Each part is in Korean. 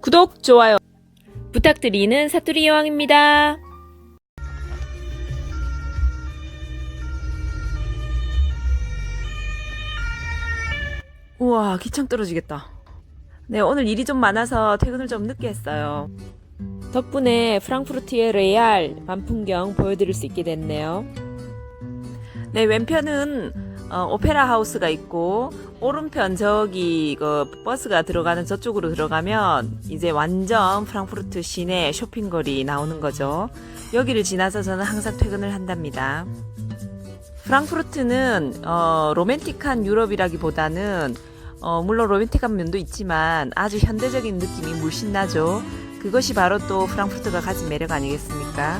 구독, 좋아요 부탁드리는 사투리 여왕입니다. 우와, 기창 떨어지겠다. 네, 오늘 일이 좀 많아서 퇴근을 좀 늦게 했어요. 덕분에 프랑크푸르트의 레알 만풍경 보여드릴 수 있게 됐네요. 네, 왼편은 어, 오페라 하우스가 있고 오른편 저기 그 버스가 들어가는 저쪽으로 들어가면 이제 완전 프랑크푸르트 시내 쇼핑거리 나오는 거죠. 여기를 지나서 저는 항상 퇴근을 한답니다. 프랑크푸르트는 어, 로맨틱한 유럽이라기보다는 어, 물론 로맨틱한 면도 있지만 아주 현대적인 느낌이 물씬 나죠. 그것이 바로 또 프랑크푸르트가 가진 매력 아니겠습니까?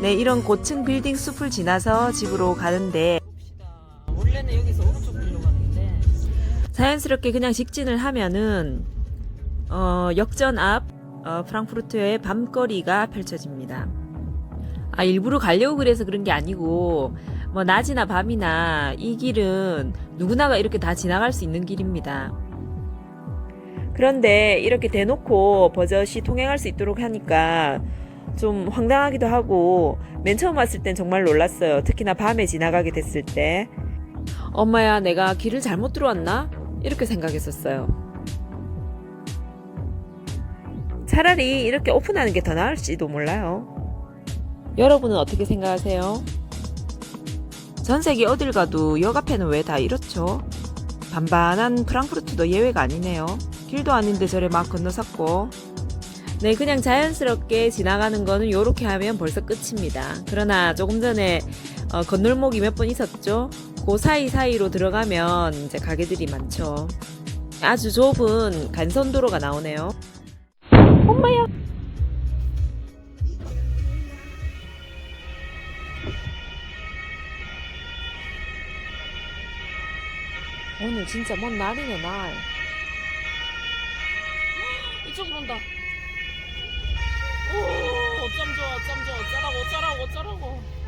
네, 이런 고층 빌딩 숲을 지나서 집으로 가는데 원래는 여기서 오른쪽 길로 갔는데 자연스럽게 그냥 직진을 하면은 어, 역전 앞 어, 프랑크푸르트의 밤거리가 펼쳐집니다. 아 일부러 가려고 그래서 그런 게 아니고 뭐 낮이나 밤이나 이 길은 누구나가 이렇게 다 지나갈 수 있는 길입니다. 그런데 이렇게 대놓고 버젓이 통행할 수 있도록 하니까 좀 황당하기도 하고 맨 처음 왔을 땐 정말 놀랐어요. 특히나 밤에 지나가게 됐을 때. 엄마야, 내가 길을 잘못 들어왔나? 이렇게 생각했었어요. 차라리 이렇게 오픈하는 게 더 나을지도 몰라요. 여러분은 어떻게 생각하세요? 전 세계 어딜 가도 역 앞에는 왜 다 이렇죠? 반반한 프랑크푸르트도 예외가 아니네요. 길도 아닌데 저래 막 건너섰고. 네, 그냥 자연스럽게 지나가는 거는 요렇게 하면 벌써 끝입니다. 그러나 조금 전에 어, 건널목이 몇 번 있었죠? 그 사이사이로 들어가면 이제 가게들이 많죠. 아주 좁은 간선도로가 나오네요. 엄마야! 오늘 진짜 먼 날이네, 날. 이쪽으로 온다. 오, 어쩜 좋아, 어쩜 좋아, 어쩌라고, 어쩌라고, 어쩌라고.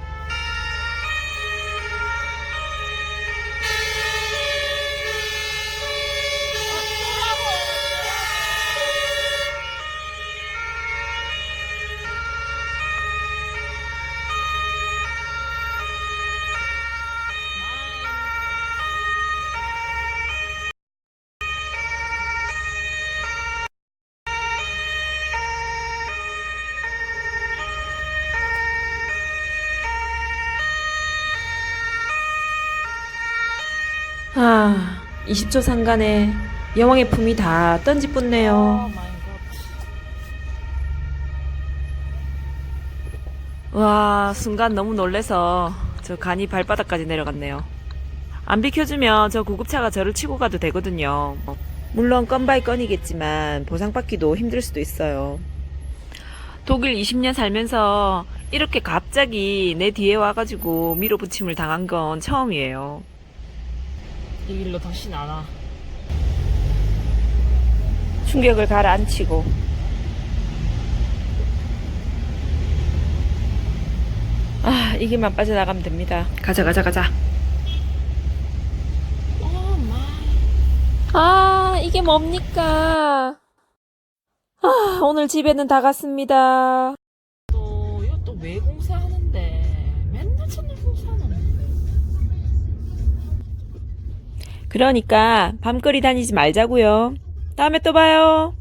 아, 20초 상간에 여왕의 품이 다 던지뿐네요. 와, 순간 너무 놀래서 저 간이 발바닥까지 내려갔네요. 안 비켜주면 저 구급차가 저를 치고 가도 되거든요. 물론 건 바이 건이겠지만 보상받기도 힘들 수도 있어요. 독일 20년 살면서 이렇게 갑자기 내 뒤에 와가지고 밀어붙임을 당한 건 처음이에요. 이 길로 다시 안 와. 충격을 가라앉히고 아 이 길만 빠져나가면 됩니다 가자 가자 가자 오 마이. 아 이게 뭡니까 아 오늘 집에는 다 갔습니다 또 이거 또 왜 공사하는데? 맨날 첫날 공사하는. 그러니까 밤거리 다니지 말자고요. 다음에 또 봐요